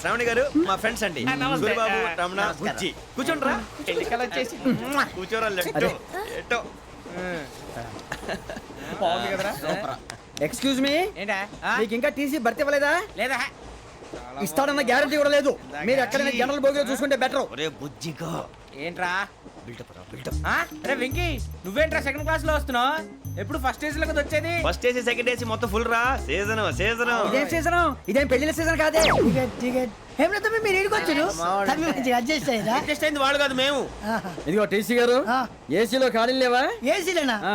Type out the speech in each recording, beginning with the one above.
శ్రావణి గారు మా ఫ్రెండ్స్ అండి. సూరిబాబు రమణ బుజ్జి. కూర్చోండిరా. వచ్చేసి. కూర్చోరా లెట్టో. బాగుంది కదరా? ఎక్స్క్యూజ్ మీ ఏంటా? మీకు ఇంకా టీసీ భర్తీ ఇవ్వలేదా లేదా? ఇస్తాడన్న గ్యారంటీ కూడా లేదు. మీరు ఎక్కడైనా జనరల్ బోగిలో చూసుకుంటే బెటర్ ఒరే బుజ్జిగా. ఏంట్రా? అరే వెంకీ నువ్వేంట్రా సెకండ్ క్లాస్లో వస్తున్నావు? ఎప్పుడు ఫస్ట్ వచ్చేది? ఫస్ట్ ఏసీ సెకండ్ ఏసీ మొత్తం ఫుల్ రా. సీజన్ సీజన్ ఇదేం సీజన్ ఇదేం పెళ్ళిన సీజన్ కాదే? టికెట్ టికెట్ ఏమిటో మీరు అడ్జస్ట్ అయింది వాళ్ళు కాదు మేము. ఇదిగో టీసీ గారు ఆ. ఏసీలో ఖాళీ లేవా? ఏసీలేనా? ఆ.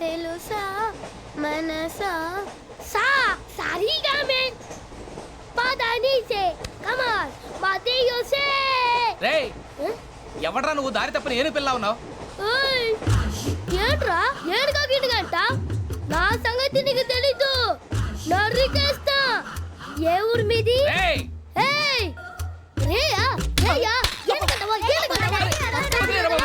తెలుసా మనసా సా సారీగా మెన్ పదని సే కమాన్ మదేయో సే రే ఎవడ్రా నువ్వు దారి తప్పని ఏను పిల్ల ఉన్నావు ఓయ్ ఏంట్రా ఏడుగా గిడుగంట నా సంగతి నీకు తెలీదు నరికేస్తా ఏ ఊరు మీది రేయ్ ఏయ్ రేయా రేయా ఏడుగంటవా ఏడుగంటవా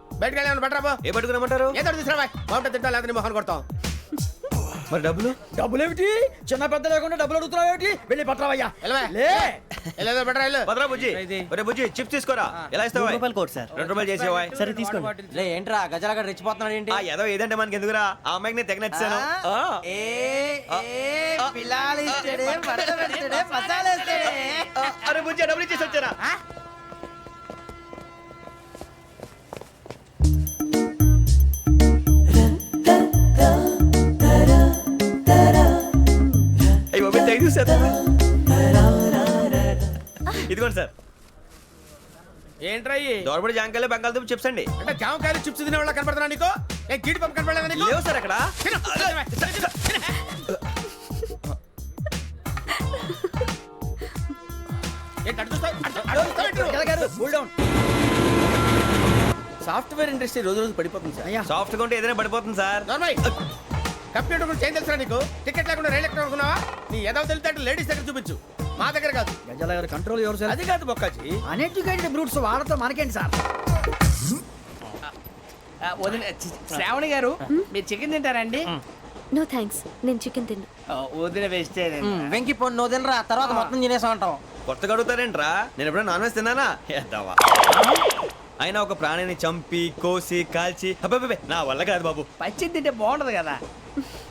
బయటకు వెళ్ళాను ఏ పట్టుకురమ్మంటారు ఏదో తీసుకురా బాగుంటుంది తింటా లేదా నీ మొహాన్ని కొడతాం. మరి డబ్బులు? డబ్బులు ఏమిటి చిన్న పెద్ద లేకుండా డబ్బులు అడుగుతున్నావు ఏమిటి వెళ్ళి వెళ్ళు. భద్రా బుజ్జి. ఒరే బుజ్జి చిప్స్ తీసుకోరా? ఎలా ఇస్తావా రూపాయలు కోట్ సార్. రెండు రూపాయలు చేసేవా సరే తీసుకోండి. లే ఏంట్రా గజలగడ రెచ్చిపోతున్నాడు ఏంటి? ఆ ఏదో ఏదంటే మనకి ఎందుకురా? ఆ అమ్మాయికి నేను తెగ నచ్చాను అరే బుజ్జి డబ్బులు ఇచ్చేసి వచ్చారా? ఏంట్రా జాంకాయలు బంగాళదుంప చిప్స్ అండి. అంటే జామకాయలు చిప్స్ తినే వాళ్ళ కనపడుతున్నా నీకు? ఏ పంపు కనపడలేదా నీకు? లేవు సార్ అక్కడ. సాఫ్ట్వేర్ ఇండస్ట్రీ రోజు రోజు పడిపోతుంది సార్. అయ్యా. సాఫ్ట్గా ఉంటే ఏదైనా పడిపోతుంది సార్. కంప్యూటర్ గురించి ఏం తెలుసా నీకు? టికెట్ లేకుండా రైలు ఎక్కడ అనుకున్నావా? నీ ఏదో తెలితే లేడీస్ దగ్గర చూపించు. మా దగ్గర కాదు. గజాల గారు కంట్రోల్ ఎవరు సార్? అది కాదు బొక్కాజీ. అన్ఎడ్యుకేటెడ్ బ్రూట్స్ వాడతో మనకేంటి సార్? వదిన శ్రావణి గారు మీరు చికెన్ తింటారండి? నో థ్యాంక్స్ నేను చికెన్ తిన్నా. వదిన వేస్తే వెంకి పొన్ను నువ్వు తినరా తర్వాత మొత్తం తినేసా ఉంటాం కొత్తగా అడుగుతారేంట్రా? నేను ఎప్పుడైనా నాన్ వెజ్ తిన్నానా? ఎద్దావా. అయినా ఒక ప్రాణిని చంపి కోసి కాల్చి అబ్బబ్బబ్బే, నా వల్ల కాదు బాబు. పచ్చి తింటే బాగుంటది కదా.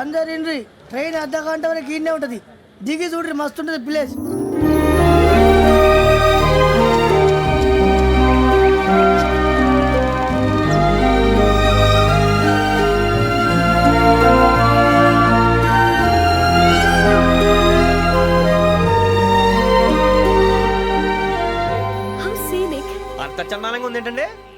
అందరు ఇండ్రి ట్రైన్ అర్ధ గంట వరకు ఇన్నే ఉంటది. దిగి చూడ్రి మస్తు ఉంటది ప్లేస్.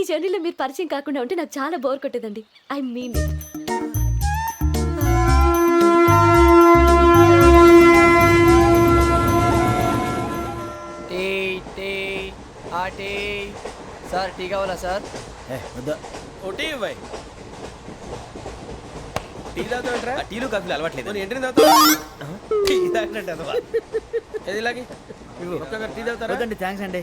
ఈ జర్నీలో మీరు పరిచయం కాకుండా ఉంటే నాకు చాలా bore కొట్టేదండి. I mean tea tea ah tea. Sir tea కావాలా సార్? ఏ, వద్దా. ఒకటి ఇవ్వాయి టీ ఆ టీలు కాఫీలు అలవాట్లేదు. మరి ఎంట్రీ తాగుతావా? టీ తాగినట్టు అదవా. ఏది ఇలాగి? ఒక్కొక్కరు టీ తాగుతారా? వద్దండి థ్యాంక్స్ అండి.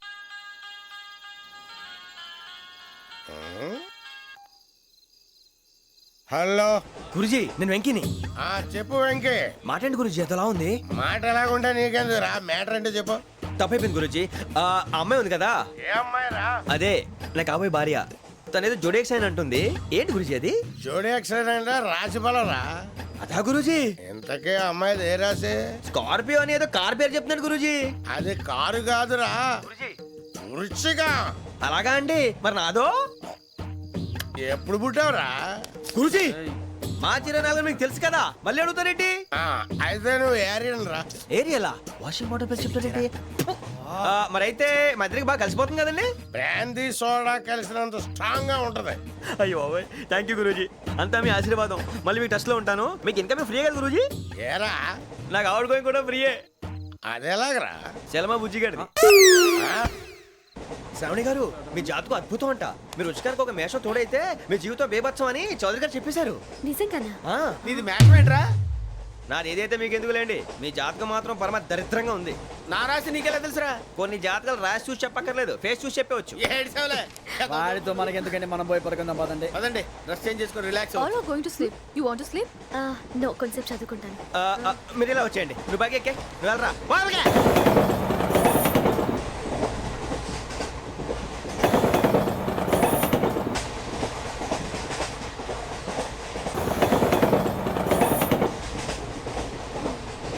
హలో. గురుజీ నేను వెంకిని. ఆ చెప్పు వెంకీ. మాటండి గురుజీ ఎంతలా ఉంది మాట ఎలాగుంటా నీకెందుకు రా మ్యాటర్ అంటే చెప్పు. తప్పైపోయింది గురుజీ. ఆ ఆ అమ్మాయి ఉంది కదా? ఏ అమ్మాయి రా అదే నా కాబోయే భార్య. తనేదో జోడేక్స్ అని అంటుంది. ఏంటి గురుజీ అది? జోడి యాక్సిడెంట్ రాసి రా అదా గురుజీ. ఇంతకే అమ్మాయిది ఏ రాసి స్కార్పియో అని ఏదో కార్ పేరు చెప్తున్నాడు గురుజీ. అది కారు కాదురా. వృచ్చిక. అలాగా అండి మరి నాదో? ఎప్పుడు పుట్టావురా? గురుజీ మా చిరనాలు మీకు తెలుసు కదా. మళ్ళీ అడుగుతారేంటి అయితే నువ్వు ఏరియన్ రా. ఏరియాలా? వాషింగ్ వాటర్ పేరు చెప్తారేంటి మరైతే మా ఇద్దరికి బాగా కలిసిపోతుంది కదండి? బ్రాందీ సోడా కలిసినంత స్ట్రాంగ్గా ఉంటది. అయ్యో థ్యాంక్ యూ గురూజీ. అంతా మీ ఆశీర్వాదం. మళ్ళీ మీకు టచ్లో ఉంటాను. మీకు ఇంకా ఫ్రీ కదా గురూజీ? ఏరా? నాకు ఆవిడ గోయింగ్ కూడా ఫ్రీయే అదెలాగరా? చలమా బుజ్జి గారిది ఆ? శ్రావణి గారు మీ జాతకు అద్భుతం అంట. మీరు రుచికారికి ఒక మేషం తోడైతే మీ జీవితం బేబత్సం అని చౌదరి గారు చెప్పేశారు. నిజంగానా? ఆ, నీది మ్యాటర్ ఏంట్రా? నాది ఏదైతే మీకు ఎందుకులేండి మీ జాతకం మాత్రం పరమ దరిద్రంగా ఉంది. నా రాసి నీకెలా తెలుసురా? కొన్ని జాతకాలు రాసి చూసి చెప్పక్కర్లేదు. ఫేస్ చూసి చెప్పవచ్చు. ఏడ్చావులే. వాడితో మనకి ఎందుకంటే మనం పోయి పడుకుందాం పదండి. పదండి. డ్రెస్ చేంజ్ చేసుకొని relax all are going to sleep you want to sleep no కొంచెం చదువుకుంటాను. ఆ, ఆ, మీరు ఇలా వచ్చేయండి. నువ్వు బాగా ఎక్కే. నువ్వు వెళ్ళరా. వాళ్ళకే